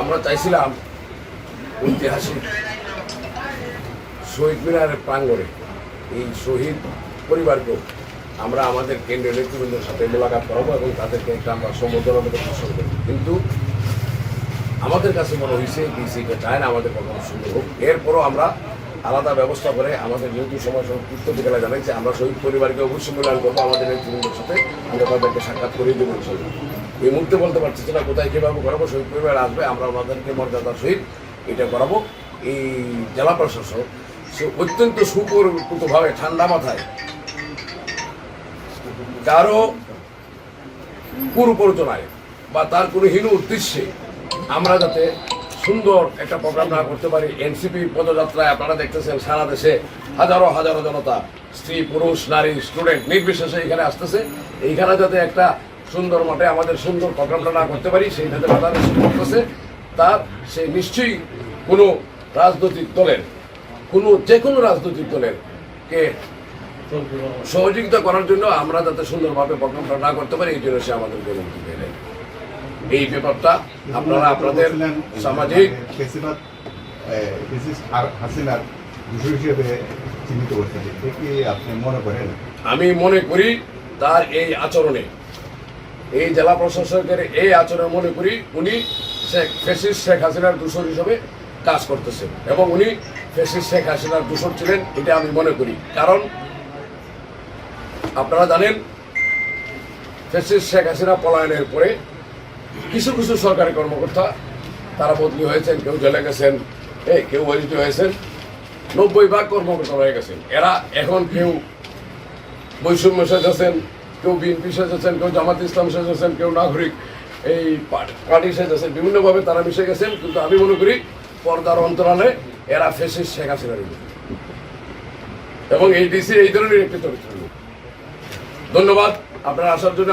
আমরা চাইছিলাম ঐতিহাসিক শহীদ মিনারের প্রাঙ্গণে এই শহীদ পরিবারকেও আমরা আমাদের কেন্দ্রীয় নেতৃবৃন্দের সাথে মোলাকাত করাবো এবং তাদেরকে একটা আমরা সম্বোধনা মতো পোষণ করব কিন্তু আমাদের কাছে মনে হয়েছে ডিসিটা চায় না আমাদের কখনো সুন্দর হোক। এরপরও আমরা আলাদা ব্যবস্থা করে আমাদের যেহেতু সময় সংক্ষিপ্ত জানাই যে আমরা শহীদ পরিবারকে অবশ্যই মূল্যায়ন করব, আমাদের নেতৃবৃন্দের সাথে আমরা তাদেরকে সাক্ষাৎ করিয়ে দেবো। এই মুহূর্তে বলতে পারছি না, কোথায় কীভাবে করাবো, শহীদ পরিবার আসবে, আমরা ওনাদেরকে মর্যাদার সহিত এটা করাবো এই জেলা প্রশাসক, সে অত্যন্ত সুপরিপুতভাবে ঠান্ডা মাথায় কারও কুরুপরচনায় বা তার কোনো হীন উদ্দেশ্যে আমরা যাতে সুন্দর একটা প্রোগ্রাম না করতে পারি। এনসিপি পদযাত্রায় আপনারা দেখতেছেন সারা দেশে হাজারো হাজারো জনতা, স্ত্রী, পুরুষ, নারী স্টুডেন্ট নির্বিশেষে এখানে আসতেছে। এইখানে যাতে একটা সুন্দর মাঠে আমাদের সুন্দর প্রোগ্রামটা না করতে পারি, সেই যাতে করতেছে। তার সে নিশ্চয়ই কোনো রাজনৈতিক দলের, কোনো যে কোনো রাজনৈতিক দলের কে সহযোগিতা করার জন্য আমরা যাতে সুন্দরভাবে প্রোগ্রামটা না করতে পারি, এই জন্য সে আমাদেরকে অনুমতি এই ব্যাপারটা আপনারা আপনাদের সামাজিক হাসিনার হিসেবে চিহ্নিত করছেন আপনি মনে করেন? আমি মনে করি তার এই আচরণে এই জেলা প্রশাসকের এই আচরণে মনে করি উনি শেখ ফেসিস শেখ হাসিনার দূষণ হিসেবে কাজ করতেছেন এবং উনি ফেসিস শেখ হাসিনার দূষণ ছিলেন এটা আমি মনে করি। কারণ আপনারা জানেন ফেসিস শেখ হাসিনা পলায়নের পরে কিছু কিছু সরকারি কর্মকর্তা, তারা বদলি হয়েছেন, কেউ জেলে গেছেন, এই, কেউ বহিষ্কৃত হয়েছেন, নব্বই ভাগ কর্মকর্তা হয়ে গেছেন। এরা এখন কেউ বৈষম্য সেজেছেন, কেউ বিএনপি সেজেছেন, কেউ জামাত ইসলাম সেজেছেন, কেউ নাগরিক এই পার্টি সেজেছেন। বিভিন্নভাবে তারা মিশে গেছেন, কিন্তু আমি মনে করি পর্দার অন্তরালে এরা ফেসিস শেখ হাসিনার এবং এই ডিসি এই ধরনের একটি চরিত্র। ধন্যবাদ, আপনারা আসার জন্য